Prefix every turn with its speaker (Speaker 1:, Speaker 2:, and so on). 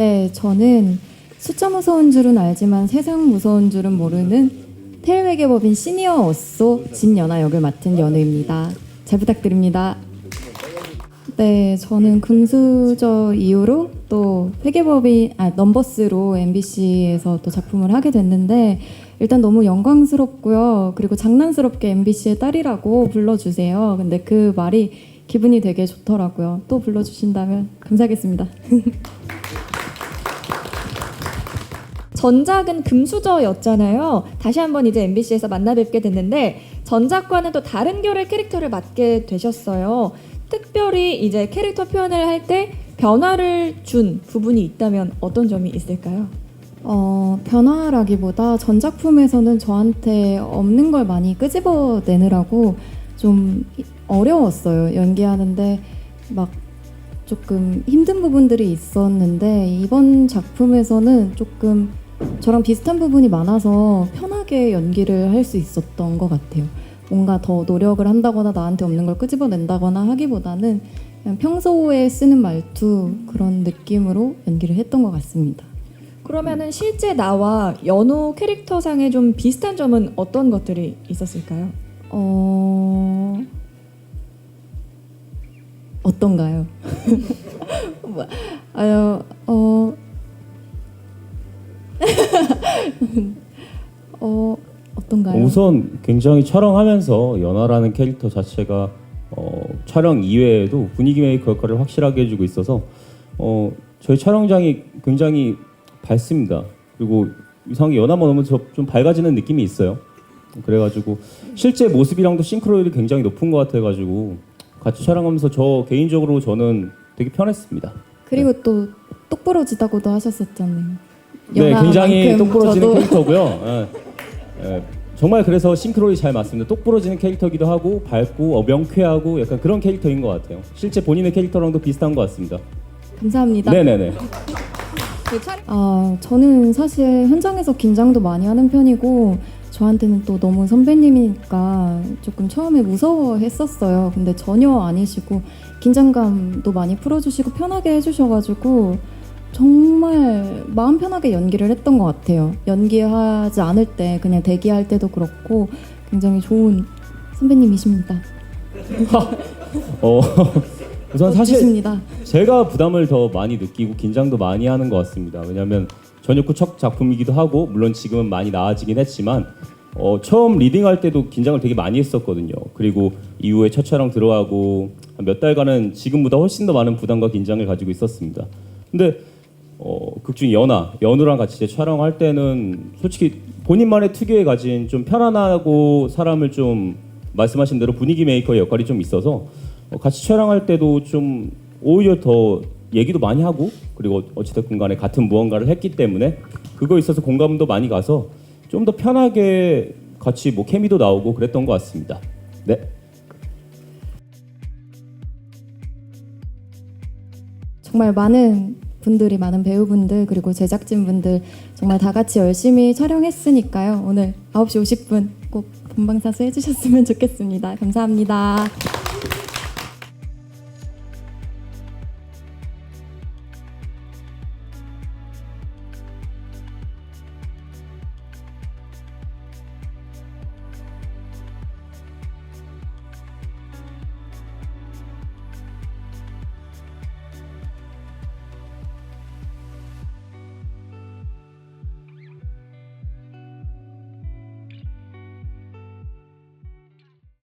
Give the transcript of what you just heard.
Speaker 1: 네, 저는 숫자 무서운 줄은 알지만 세상 무서운 줄은 모르는 테일웨계법인 시니어 어쏘 진연아 역을 맡은 연우입니다. 잘 부탁드립니다. 네, 저는 금수저 이후로 또 회계법인 아 넘버스로 MBC에서 또 작품을 하게 됐는데 일단 너무 영광스럽고요. 그리고 장난스럽게 MBC의 딸이라고 불러주세요. 근데 그 말이 기분이 되게 좋더라고요. 또 불러주신다면 감사하겠습니다.
Speaker 2: 전작은 금수저였잖아요. 다시 한번 이제 MBC에서 만나 뵙게 됐는데 전작과는 또 다른 결의 캐릭터를 맡게 되셨어요. 특별히 이제 캐릭터 표현을 할 때 변화를 준 부분이 있다면 어떤 점이 있을까요?
Speaker 1: 어, 변화라기보다 전 작품에서는 저한테 없는 걸 많이 끄집어내느라고 좀 어려웠어요. 연기하는데 막 조금 힘든 부분들이 있었는데 이번 작품에서는 조금 저랑 비슷한 부분이 많아서 편하게 연기를 할 수 있었던 것 같아요. 뭔가 더 노력을 한다거나 나한테 없는 걸 끄집어낸다거나 하기보다는 그냥 평소에 쓰는 말투 그런 느낌으로 연기를 했던 것 같습니다.
Speaker 2: 그러면은 실제 나와 연호 캐릭터상에 좀 비슷한 점은 어떤 것들이 있었을까요?
Speaker 1: 어 어떤가요? 뭐, 아유 어 어, 어떤가요?
Speaker 3: 우선 굉장히 촬영하면서 연하라는 캐릭터 자체가 어, 촬영 이외에도 분위기 메이커 역할을 확실하게 해주고 있어서 어, 저희 촬영장이 굉장히 밝습니다. 그리고 이상하게 연하만 오면 저- 좀 밝아지는 느낌이 있어요. 그래가지고 실제 모습이랑도 싱크로율이 굉장히 높은 것 같아가지고 같이 촬영하면서 저 개인적으로 저는 되게 편했습니다.
Speaker 1: 그리고 또 똑부러지다고도 하셨었잖아요.
Speaker 3: 네, 굉장히 똑부러지는 캐릭터고요. 예. 예, 정말 그래서 싱크로율이 잘 맞습니다. 똑부러지는 캐릭터기도 하고 밝고 어, 명쾌하고 약간 그런 캐릭터인 것 같아요. 실제 본인의 캐릭터랑도 비슷한 것 같습니다.
Speaker 1: 감사합니다.
Speaker 3: 네네네.
Speaker 1: 아, 저는 사실 현장에서 긴장도 많이 하는 편이고 저한테는 또 너무 선배님이니까 조금 처음에 무서워했었어요. 근데 전혀 아니시고 긴장감도 많이 풀어주시고 편하게 해주셔가지고 정말 마음 편하게 연기를 했던 것 같아요. 연기하지 않을 때 그냥 대기할 때도 그렇고 굉장히 좋은 선배님이십니다.
Speaker 3: 어, 우선 사실
Speaker 1: 멋지십니다.
Speaker 3: 제가 부담을 더 많이 느끼고 긴장도 많이 하는 것 같습니다. 왜냐하면 전역구 첫 작품이기도 하고 물론 지금은 많이 나아지긴 했지만 어, 처음 리딩할 때도 긴장을 되게 많이 했었거든요. 그리고 이후에 첫 촬영 들어가고 한몇 달간은 지금보다 훨씬 더 많은 부담과 긴장을 가지고 있었습니다. 근데 어, 극중 연아, 연우랑 같이 이제 촬영할 때는 솔직히 본인만의 특유의 가진 좀 편안하고 사람을 좀 말씀하신 대로 분위기 메이커의 역할이 좀 있어서 어, 같이 촬영할 때도 좀 오히려 더 얘기도 많이 하고 그리고 어찌됐건 간에 같은 무언가를 했기 때문에 그거 있어서 공감도 많이 가서 좀 더 편하게 같이 뭐 케미도 나오고 그랬던 것 같습니다. 네.
Speaker 1: 정말 많은 분들이 많은 배우분들 그리고 제작진분들 정말 다 같이 열심히 촬영했으니까요. 오늘 9시 50분 꼭 본방사수 해주셨으면 좋겠습니다. 감사합니다.